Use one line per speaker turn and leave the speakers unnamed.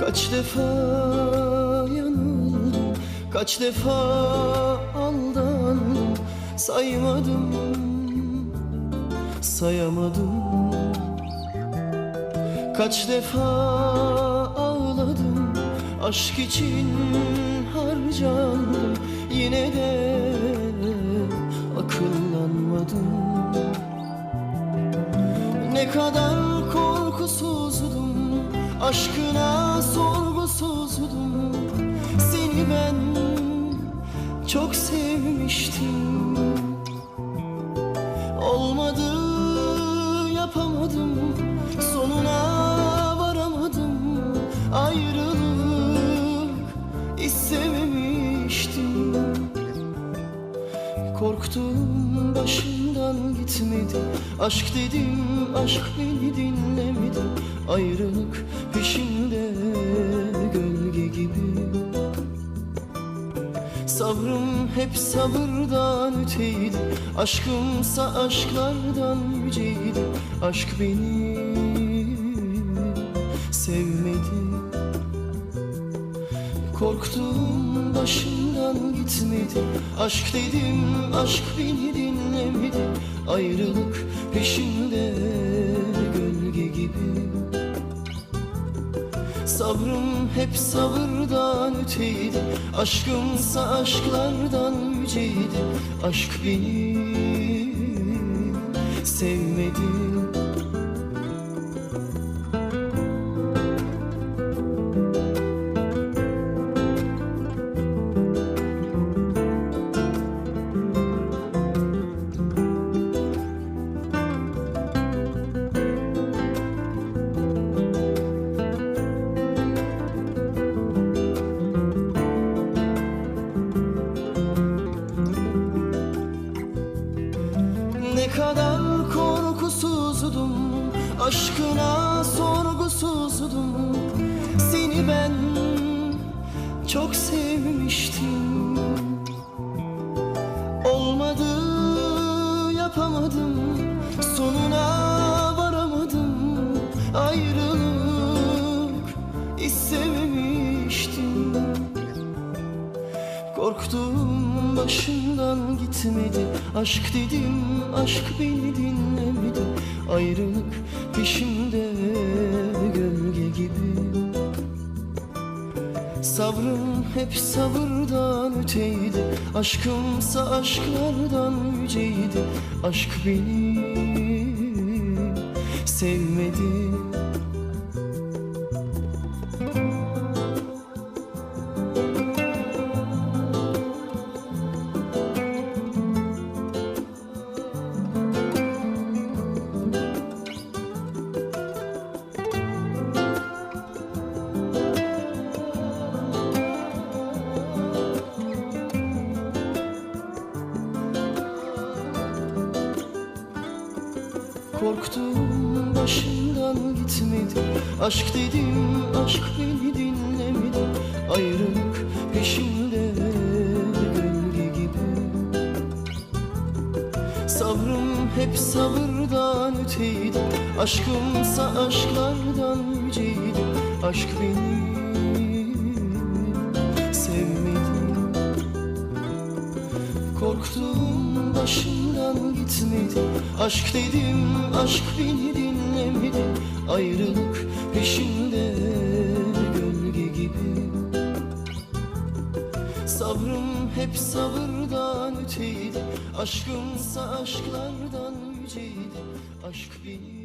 Kaç defa yanıldım Kaç defa aldandım. Saymadım Sayamadım. Kaç defa ağladım Aşk için harcandım. Yine de akıllanmadım. Ne kadar korkusuzdum Aşkına sorgusuzdum Seni ben çok sevmiştim. Olmadı yapamadım. Sonuna varamadım. Ayrılık istememiştim. Korktum başımdan gitmedi. Aşk dedim aşk beni dinlemedi. Ayrılık peşimde gölge gibi. Sabrım hep sabırdan öteydi. Aşkımsa aşklardan yüceydi. Aşk beni sevmedi Korktum başımdan gitmedi. Aşk dedim aşk beni dinlemedi. Ayrılık peşimde gölge gibi. Sabrım hep sabırdan öteydi. Aşkımsa aşklardan yüceydi. Aşk beni sevmedi Aşkına sorgusuzdum Seni ben çok sevmiştim. Olmadı yapamadım. Sonuna varamadım. Ayrılık istememiştim. Korktum başımdan gitmedi. Aşk dedim aşk beni dinlemedi. Ayrılık peşimde gölge gibi. Sabrım hep sabırdan öteydi Aşkımsa aşklardan yüceydi. Aşk beni sevmedi Korktum başımdan gitmedi. Aşk dedim aşk beni dinlemedi. Ayrılık peşimde gölge gibi. Sabrım hep sabırdan öteydi. Aşkımsa aşklardan yüceydi Aşk beni Aşk dedim aşk beni dinlemedi. Ayrılık peşimde gölge gibi. Sabrım hep sabırdan öteydi. Aşkımsa aşklardan yüceydi. Aşk beni